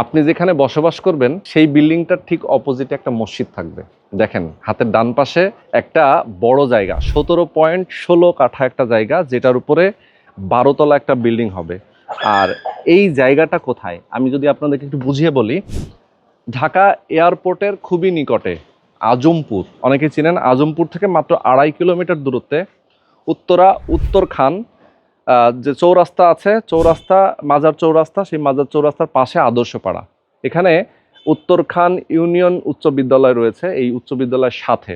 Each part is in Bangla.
আপনি যেখানে বসবাস করবেন, সেই বিল্ডিংটার ঠিক অপোজিটে একটা মসজিদ থাকবে। দেখেন, হাতের ডান পাশে একটা বড় জায়গা, সতেরো পয়েন্ট ষোলো কাঠা একটা জায়গা, যেটার উপরে বারোতলা একটা বিল্ডিং হবে। আর এই জায়গাটা কোথায়? আমি যদি আপনাদেরকে একটু বুঝিয়ে বলি, ঢাকা এয়ারপোর্টের খুবই নিকটে, আজমপুর। অনেকে চিনেন আজমপুর থেকে মাত্র আড়াই কিলোমিটার দূরত্বে উত্তরা উত্তর খান যে চৌরাস্তা আছে, চৌরাস্তা, মাজার চৌরাস্তা, সেই মাজার চৌরাস্তার পাশে আদর্শপাড়া। এখানে উত্তর খান ইউনিয়ন উচ্চ বিদ্যালয় রয়েছে, এই উচ্চ বিদ্যালয়ের সাথে।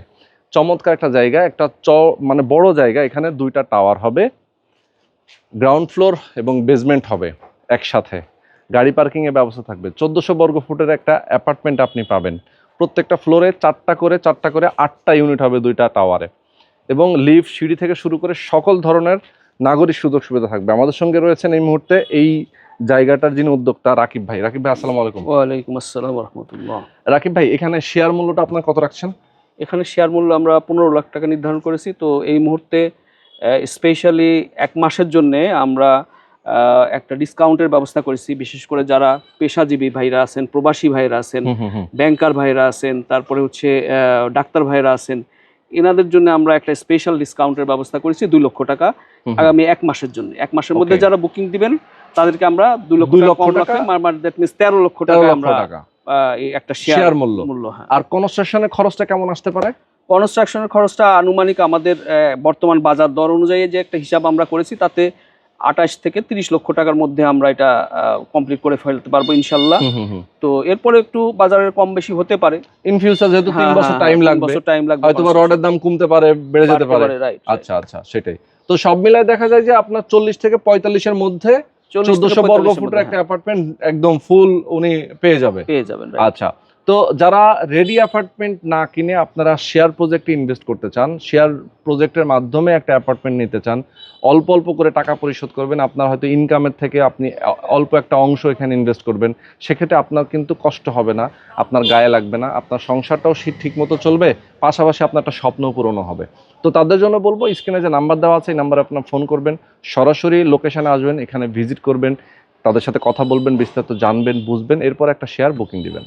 চমৎকার একটা জায়গা, একটা চ মানে বড় জায়গা, এখানে দুইটা টাওয়ার হবে, গ্রাউন্ড ফ্লোর এবং বেসমেন্ট হবে একসাথে। গাড়ি পার্কিংয়ের ব্যবস্থা থাকবে। চোদ্দোশো বর্গ ফুটের একটা অ্যাপার্টমেন্ট আপনি পাবেন। প্রত্যেকটা ফ্লোরে চারটা করে চারটা করে আটটা ইউনিট হবে দুইটা টাওয়ারে। এবং লিফট, সিঁড়ি থেকে শুরু করে সকল ধরনের নাগরিক সুযোগ সুবিধা থাকবে। আমাদের সঙ্গে রয়েছেন এই মুহূর্তে এই জায়গাটার যিনি উদ্যোক্তা রাকিব ভাই। রাকিব ভাই আসসালামু আলাইকুম। ওয়ালাইকুম আসসালাম রহমতুল্লাহ রাকিব ভাই এখানে শেয়ার মূল্যটা আপনার কত রাখছেন? এখানে শেয়ার মূল্য আমরা পনেরো লাখ টাকা নির্ধারণ করেছি। তো এই মুহূর্তে স্পেশালি এক মাসের জন্য আমরা একটা ডিসকাউন্টের ব্যবস্থা করেছি। বিশেষ করে যারা পেশাজীবী ভাইরা আছেন প্রবাসী ভাইরা আছেন ব্যাংকার ভাইরা আছেন তারপরে হচ্ছে আহ, ডাক্তার ভাইরা আছেন এনাদের জন্য আমরা একটা স্পেশাল ডিসকাউন্টের ব্যবস্থা করেছি দুই লক্ষ টাকা আগামী এক মাসের জন্য। এক মাসের মধ্যে যারা বুকিং দিবেন তাদেরকে আমরা দুই লক্ষ টাকা লক্ষ টাকা? দ্যাট মিনস তেরো লক্ষ টাকা আমরা একটা শেয়ার মূল্য। মূল্য হ্যাঁ। আর কনস্ট্রাকশনের খরচটা কেমন আসতে পারে? কনস্ট্রাকশনের খরচটা আনুমানিক আমাদের বর্তমান বাজার দর অনুযায়ী যে একটা হিসাব আমরা করেছি তাতে আঠাশ থেকে তিরিশ লক্ষ টাকার মধ্যে আমরা এটা কমপ্লিট করে ফেলতে পারব ইনশাল্লাহ তো এরপরে একটু বাজারের কম বেশি হতে পারে। ইন ফিউচার যেহেতু তিন হ্যাঁ, বছর হ্যাঁ, টাইম লাগবে বছর টাইম লাগবে হয়তো রডের দাম কমতে পারে বেড়ে যেতে পারে। আচ্ছা আচ্ছা সেটাই। তো সব মিলায় দেখা যায় যে আপনার চল্লিশ থেকে পঁয়তাল্লিশের মধ্যে চোদ্দশো বর্গ ফুটের একটা অ্যাপার্টমেন্ট একদম ফুল উনি পেয়ে যাবে। পেয়ে যাবেন আচ্ছা তো যারা রেডি অ্যাপার্টমেন্ট না কিনে আপনারা শেয়ার প্রজেক্টে ইনভেস্ট করতে চান শেয়ার প্রজেক্টের মাধ্যমে একটা অ্যাপার্টমেন্ট নিতে চান, অল্প অল্প করে টাকা পরিশোধ করবেন, আপনার হয়তো ইনকামের থেকে আপনি অল্প একটা অংশ এখানে ইনভেস্ট করবেন, সেক্ষেত্রে আপনার কিন্তু কষ্ট হবে না, আপনার গায়ে লাগবে না, আপনার সংসারটাও ঠিক মতো চলবে, পাশাপাশি আপনার একটা স্বপ্ন পূরণও হবে। তো তাদের জন্য বলব, স্ক্রিনে যে নাম্বার দেওয়া আছে, এই নাম্বারে আপনার ফোন করবেন, সরাসরি লোকেশানে আসবেন, এখানে ভিজিট করবেন, তাদের সাথে কথা বলবেন, বিস্তারিত জানবেন, বুঝবেন, এরপর একটা শেয়ার বুকিং দিবেন।